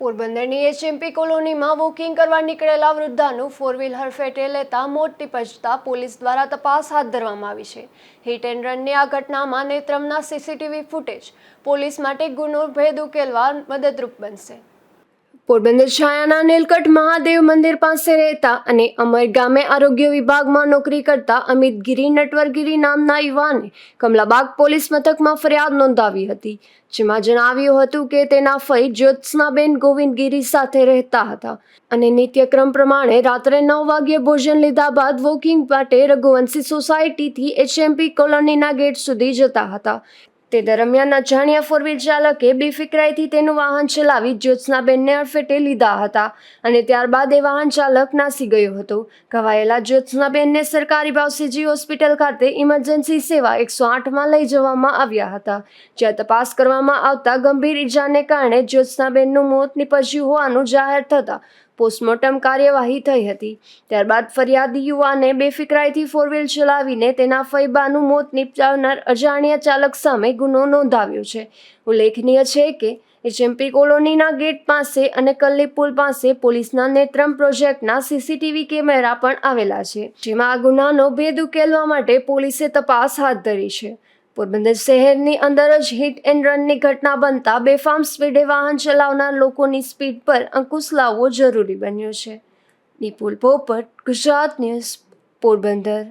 પોરબંદરની એચએમપી કોલોનીમાં વોકિંગ કરવા નીકળેલા વૃદ્ધાનું ફોર વ્હીલર ફેટે લેતા મોત નીપજતા પોલીસ દ્વારા તપાસ હાથ ધરવામાં આવી છે. હિટ એન્ડ રનની આ ઘટનામાં નેત્રમના સીસીટીવી ફૂટેજ પોલીસ માટે ગુનો ભેદ ઉકેલવા મદદરૂપ બનશે. પોરબંદર છાયાના નીલકંઠ મહાદેવ મંદિર પાસે રહેતા અને અમર ગામે આરોગ્ય વિભાગમાં નોકરી કરતા અમિત ગિરી નટવરગીરી નામના યુવાને કમલાબાગ પોલીસ મથકમાં ફરિયાદ નોંધાવી હતી, જેમાં જણાવ્યું હતું કે તેના ફઈ જ્યોત્સનાબેન ગોવિંદગીરી સાથે રહેતા હતા અને નિત્યક્રમ પ્રમાણે રાત્રે નવ વાગ્યે ભોજન લીધા બાદ વોકિંગ માટે રઘુવંશી સોસાયટીથી એચએમપી કોલોનીના ગેટ સુધી જતા હતા. તે દરમિયાન અજાણ્યા ફોર વ્હીલ ચાલકે બેફિકરાઈથી તેનું વાહન ચલાવી જ્યોત્સનાબેનને અડફેટે લીધા હતા અને ત્યારબાદ એ વાહન ચાલક નાસી ગયો હતો. ઘવાયેલા જ્યોત્સનાબેનને સરકારી ભાવસીજી હોસ્પિટલ ખાતે ઇમરજન્સી સેવા એકસો આઠમાં લઈ જવામાં આવ્યા હતા. જ્યાં તપાસ કરવામાં આવતા ગંભીર ઈજાને કારણે જ્યોત્સનાબેનનું મોત નીપજ્યું હોવાનું જાહેર થતાં પોસ્ટમોર્ટમ કાર્યવાહી થઈ હતી. ત્યારબાદ ફરિયાદી યુવાને બેફિકરાઈથી ફોરવ્હીલ ચલાવીને તેના ફૈબાનું મોત નિપજાવનાર અજાણ્યા ચાલક સામે ગુનો નોંધાવ્યો છે. ઉલ્લેખનીય છે કે એચએમપી કોલોનીના ગેટ પાસે અને કલ્લી પુલ પાસે પોલીસના નેત્રમ પ્રોજેક્ટના સીસીટીવી કેમેરા પણ આવેલા છે, જેમાં આ ગુનાનો ભેદ ઉકેલવા માટે પોલીસે તપાસ હાથ ધરી છે. પોરબંદર શહેરની અંદર જ હિટ એન્ડ રનની ઘટના બનતા બેફામ સ્પીડે વાહન ચલાવનાર લોકોની સ્પીડ પર અંકુશ લાવવો જરૂરી બન્યો છે. નિપુલ પોપટ, ગુજરાત ન્યૂઝ પોરબંદર.